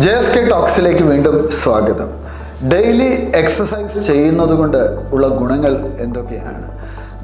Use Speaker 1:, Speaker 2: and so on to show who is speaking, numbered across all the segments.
Speaker 1: J S K ടോക്സിലേക്ക് വീണ്ടും സ്വാഗതം. Daily exercise ചെയ്യുന്നത് കൊണ്ട് ഉള്ള ഗുണങ്ങൾ എന്തൊക്കെയാണ്?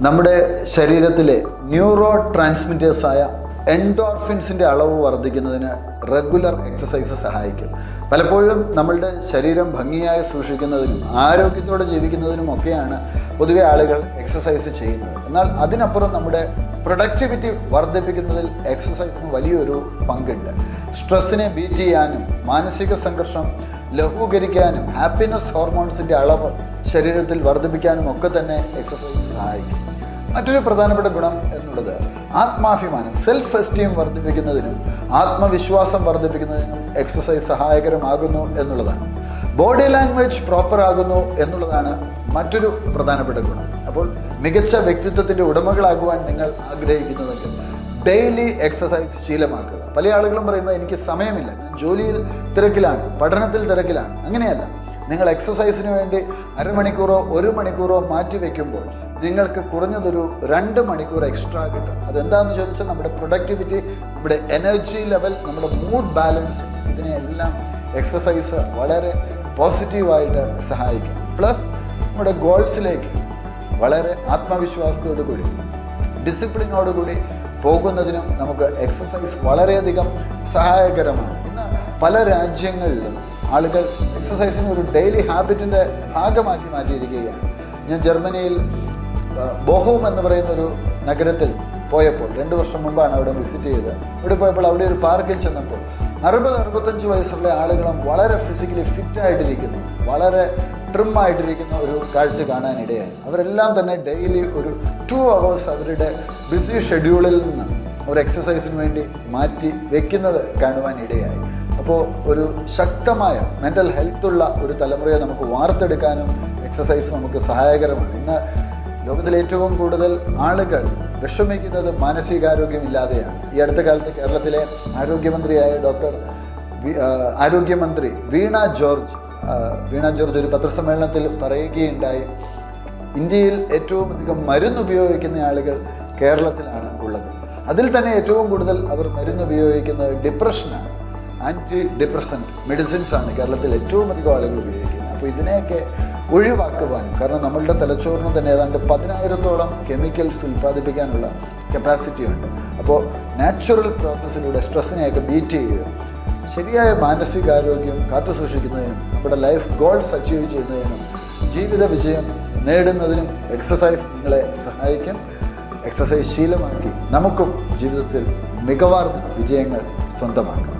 Speaker 1: നമ്മുടെ ശരീരത്തിലെ ന്യൂറോ ട്രാൻസ്മിറ്റേഴ്സായ എൻഡോർഫിൻസിന്റെ അളവ് വർദ്ധിക്കുന്നതിന് റെഗുലർ എക്സസൈസ് സഹായിക്കും. പലപ്പോഴും നമ്മളുടെ ശരീരം ഭംഗിയായി സൂക്ഷിക്കുന്നതിനും ആരോഗ്യത്തോടെ ജീവിക്കുന്നതിനും ഒക്കെയാണ് പൊതുവെ ആളുകൾ എക്സസൈസ് ചെയ്യുന്നത്. എന്നാൽ അതിനപ്പുറം നമ്മുടെ പ്രൊഡക്ടിവിറ്റി വർദ്ധിപ്പിക്കുന്നതിൽ എക്സസൈസിന് വലിയൊരു പങ്കുണ്ട്. സ്ട്രെസ്സിനെ ബീറ്റ് ചെയ്യാനും മാനസിക സംഘർഷം ലഘൂകരിക്കാനും ഹാപ്പിനെസ് ഹോർമോൺസിന്റെ അളവ് ശരീരത്തിൽ വർദ്ധിപ്പിക്കാനും ഒക്കെ തന്നെ എക്സസൈസ് സഹായിക്കും. മറ്റൊരു പ്രധാനപ്പെട്ട ഗുണം എന്നുള്ളത് ആത്മാഭിമാനം സെൽഫ് എസ്റ്റീം വർദ്ധിപ്പിക്കുന്നതിനും ആത്മവിശ്വാസം വർദ്ധിപ്പിക്കുന്നതിനും എക്സസൈസ് സഹായകരമാകുന്നു എന്നുള്ളതാണ്. ബോഡി ലാംഗ്വേജ് പ്രോപ്പർ ആകുന്നു എന്നുള്ളതാണ് മറ്റൊരു പ്രധാനപ്പെട്ട ഗുണം. അപ്പോൾ മികച്ച വ്യക്തിത്വത്തിന്റെ ഉടമകളാകുവാൻ നിങ്ങൾ ആഗ്രഹിക്കുന്നുവെങ്കിൽ ഡെയിലി എക്സസൈസ് ശീലമാക്കുക. പല ആളുകളും പറയുന്നത് എനിക്ക് സമയമില്ല ഞാൻ ജോലിയിൽ തിരക്കിലാണ് പഠനത്തിൽ തിരക്കിലാണ് അങ്ങനെയല്ല. നിങ്ങൾ എക്സസൈസിന് വേണ്ടി അരമണിക്കൂറോ ഒരു മണിക്കൂറോ മാറ്റി വയ്ക്കുമ്പോൾ നിങ്ങൾക്ക് കുറഞ്ഞതൊരു രണ്ട് മണിക്കൂർ എക്സ്ട്രാ കിട്ടും. അതെന്താണെന്ന് ചോദിച്ചാൽ നമ്മുടെ പ്രൊഡക്ടിവിറ്റി നമ്മുടെ എനർജി ലെവൽ നമ്മുടെ മൂഡ് ബാലൻസ് ഇതിനെയെല്ലാം എക്സസൈസ് വളരെ പോസിറ്റീവായിട്ട് സഹായിക്കും. പ്ലസ് നമ്മുടെ ഗോൾസിലേക്ക് വളരെ ആത്മവിശ്വാസത്തോടു കൂടി ഡിസിപ്ലിനോടുകൂടി പോകുന്നതിനും നമുക്ക് എക്സസൈസ് വളരെയധികം സഹായകരമാണ്. ഇന്ന് പല രാജ്യങ്ങളിലും ആളുകൾ എക്സസൈസിനെ ഒരു ഡെയിലി ഹാബിറ്റിന്റെ ഭാഗമാക്കി മാറ്റിയിരിക്കുകയാണ്. ഞാൻ ജർമ്മനിയിൽ ബോഹോം എന്ന് പറയുന്ന ഒരു നഗരത്തിൽ പോയപ്പോൾ രണ്ട് വർഷം മുമ്പാണ് അവിടെ വിസിറ്റ് ചെയ്തത്. ഇവിടെ പോയപ്പോൾ അവിടെ ഒരു പാർക്കിൽ ചെന്നപ്പോൾ അറുപത് അറുപത്തഞ്ച് വയസ്സുള്ള ആളുകളും വളരെ ഫിസിക്കലി ഫിറ്റായിട്ടിരിക്കുന്നു വളരെ ട്രിം ആയിട്ടിരിക്കുന്ന ഒരു കാഴ്ച കാണാനിടയായി. അവരെല്ലാം തന്നെ ഡെയിലി ഒരു ടു അവേഴ്സ് അവരുടെ ബിസി ഷെഡ്യൂളിൽ നിന്ന് ഒരു എക്സസൈസിന് വേണ്ടി മാറ്റി വെക്കുന്നത് കാണുവാൻ ഇടയായി അപ്പോൾ ഒരു ശക്തമായ മെന്റൽ ഹെൽത്തുള്ള ഒരു തലമുറയെ നമുക്ക് വാർത്തെടുക്കാനും എക്സസൈസ് നമുക്ക് സഹായകരമാണ്. ഇന്ന് ലോകത്തിൽ ഏറ്റവും കൂടുതൽ ആളുകൾ വിഷമിക്കുന്നത് മാനസികാരോഗ്യമില്ലാതെയാണ്. ഈ അടുത്ത കാലത്ത് കേരളത്തിലെ ആരോഗ്യമന്ത്രിയായ ഡോക്ടർ ആരോഗ്യമന്ത്രി വീണ ജോർജ് വീണ ജോർജ് ഒരു പത്രസമ്മേളനത്തിൽ പറയുകയുണ്ടായി ഇന്ത്യയിൽ ഏറ്റവും അധികം മരുന്ന് ഉപയോഗിക്കുന്ന ആളുകൾ കേരളത്തിലാണ് ഉള്ളത്. അതിൽ തന്നെ ഏറ്റവും കൂടുതൽ അവർ മരുന്ന് ഉപയോഗിക്കുന്നത് ഡിപ്രഷനാണ് ആന്റി ഡിപ്രസന്റ് മെഡിസിൻസ് ആണ് കേരളത്തിൽ ഏറ്റവും അധികം ആളുകൾ ഉപയോഗിക്കുന്നത്. അപ്പോൾ ഇതിനെയൊക്കെ ഒഴിവാക്കുവാനും കാരണം നമ്മളുടെ തലച്ചോറിന് തന്നെ ഏതാണ്ട് പതിനായിരത്തോളം കെമിക്കൽസ് ഉൽപ്പാദിപ്പിക്കാനുള്ള കപ്പാസിറ്റി ഉണ്ട്. അപ്പോൾ നാച്ചുറൽ പ്രോസസ്സിലൂടെ സ്ട്രെസ്സിനെയൊക്കെ ബീറ്റ് ചെയ്യുക ശരിയായ മാനസികാരോഗ്യം കാത്തു സൂക്ഷിക്കുന്നതിനും നമ്മുടെ ലൈഫ് ഗോൾസ് അച്ചീവ് ചെയ്യുന്നതിനും ജീവിത വിജയം നേടുന്നതിനും എക്സസൈസ് നിങ്ങളെ സഹായിക്കും. എക്സസൈസ് ശീലമാക്കി നമുക്കും ജീവിതത്തിൽ മികവാർന്ന വിജയങ്ങൾ സ്വന്തമാക്കാം.